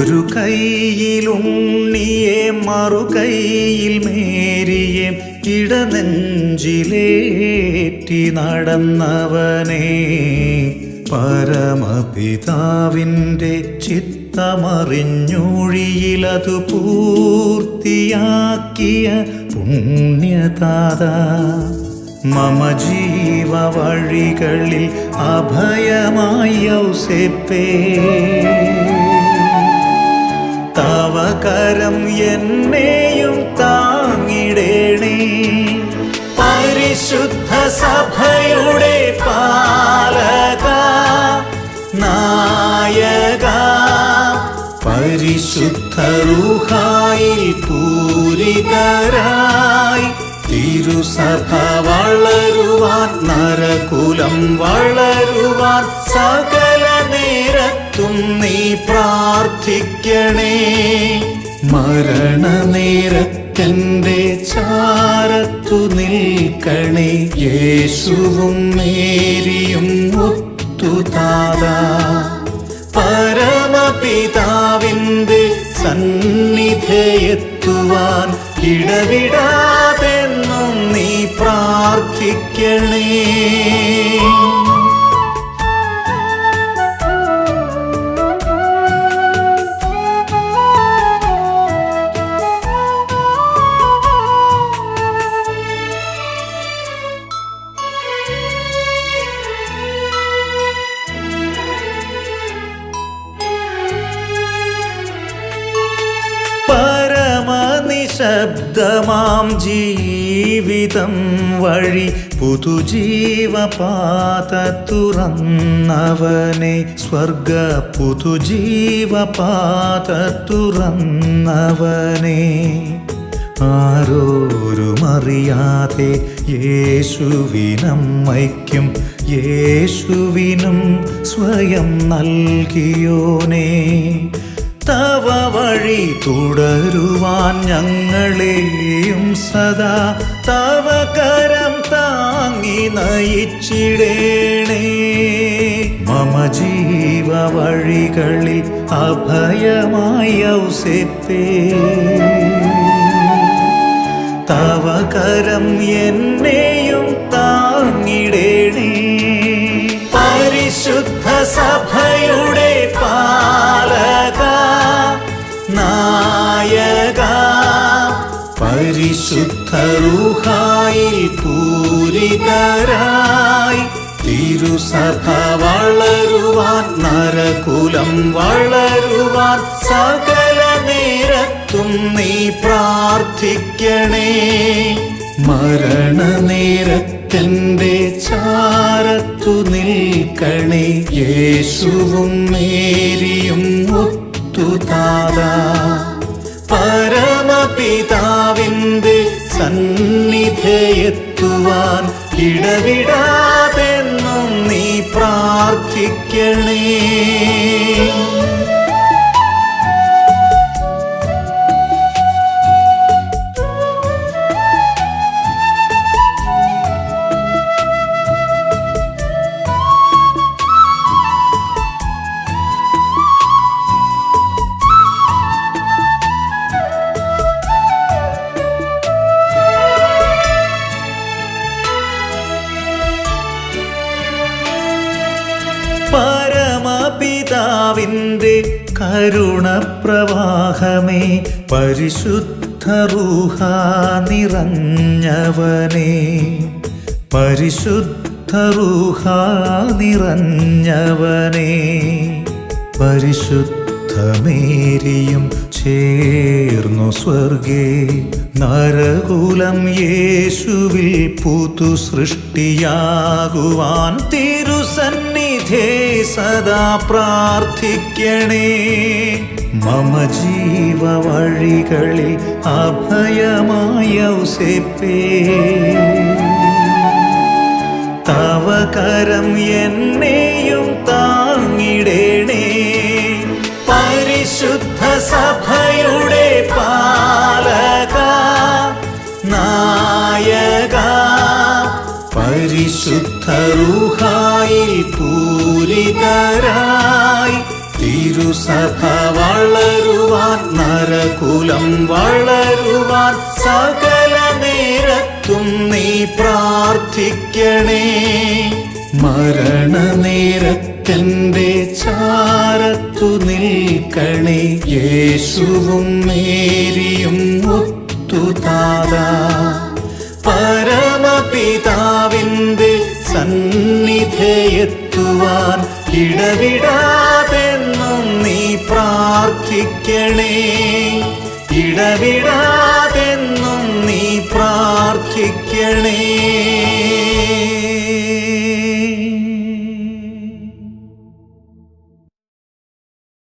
ഒരു കൈയിലുണ്ണിയെ മറു കൈയിൽ മേരിയെ ഇടനെഞ്ചിലേറ്റി നടന്നവനെ. പരമപിതാവിന്റെ ചിത്തമറിഞ്ഞൊഴിയിലതു പൂർത്തിയാക്കിയ പുണ്യതാത മമ ജീവ വഴികളിൽ അഭയമായി ഔസേപ്പേ. തവകരം എന്നെയും താങ്ങിടേണേ. പരിശുദ്ധ സഭയുടെ പാലക നായക പരിശുദ്ധ റൂഹായിൽ പൂരിതരായി തിരുസഭ വളരുവാൻ നരകുലം വളരുവാൻ സകല നേരത്തും നീ പ്രാർത്ഥിക്കണേ. മരണനേരത്തെന്റെ ചാരത്തു നിൽക്കണേ. യേശുവും മേരിയും ഒത്തുതാത പരമപിതാവിന്റെ സന്നിധയെത്തുവാൻ ഇടവിടാതെന്നും നീ പ്രാർത്ഥിക്കണേ. പരമനിശബ്ദമാം ജീവിതം വഴി. പുതുജീവപാത തുറന്നവനെ സ്വർഗ പുതുജീവപാത തുറന്നവനെ. ആരോരുമറിയാതെ യേശുവിനമ്മയ്ക്കും യേശുവിനും സ്വയം നൽകിയോനേ. തവ വഴി തുടരുവാൻ ഞങ്ങളെയും സദാ തവ കരം താങ്ങി നയിച്ചിടേണേ. മമ ജീവ വഴികളിൽ അഭയമായി ഔസെത്തേ തവ കരം എന്നെയും താങ്ങിടേണേ. പരിശുദ്ധ സഭയുടെ പാലക പരിശുദ്ധ റൂഹായിൽ പൂരിതരായി തിരുസഭ വളരുവാൻ നരകുലം വളരുവാൻ സകല നേരത്തും നീ പ്രാർത്ഥിക്കണേ. മരണനേരത്തെന്റെ ചാരത്തു നിൽക്കണേ. യേശുവും മേരിയും ഒത്തുതാത പരമപിതാവിന്റെ സന്നിധയെത്തുവാൻ ഇടവിടാതെന്നും നീ പ്രാർത്ഥിക്കണേ. പരമപിതാവിന്റെ കരുണപ്രവാഹമേ പരിശുദ്ധ റൂഹ നിറഞ്ഞവനെ പരിശുദ്ധ റൂഹ നിറഞ്ഞവനെ പരിശുദ്ധമേരിയും ചേർന്നു സ്വർഗേ നരകുലം യേശുവിൽ പുതു സൃഷ്ടിയാകുവാൻ തിരുസന്നിധേ സദാ പ്രാർത്ഥിക്കണേ. മമ ജീവ വഴികളിൽ അഭയമായ തവകരം തവ എന്നെയും താങ്ങിടേണേ. സഭയുടെ പാലക നായക പരിശുദ്ധ റൂഹായിൽ പൂരിതരായി തിരുസഭ വള വളരുവാൻ നരകുലം വളരുവാൻ സകല നേരത്തും നീ പ്രാർത്ഥിക്കണേ. മരണനേരത്തെന്റെ ചാരത്തു നിൽക്കണേ യേശുവും മേരിയും ഒത്തുതാത പരമപിതാവിന്റെ സന്നിധയെത്തുവാൻ ഇടവിടാതെന്നും നീ പ്രാർത്ഥിക്കണേ. ഇടവിടാതെന്നും നീ പ്രാർത്ഥിക്കണേ.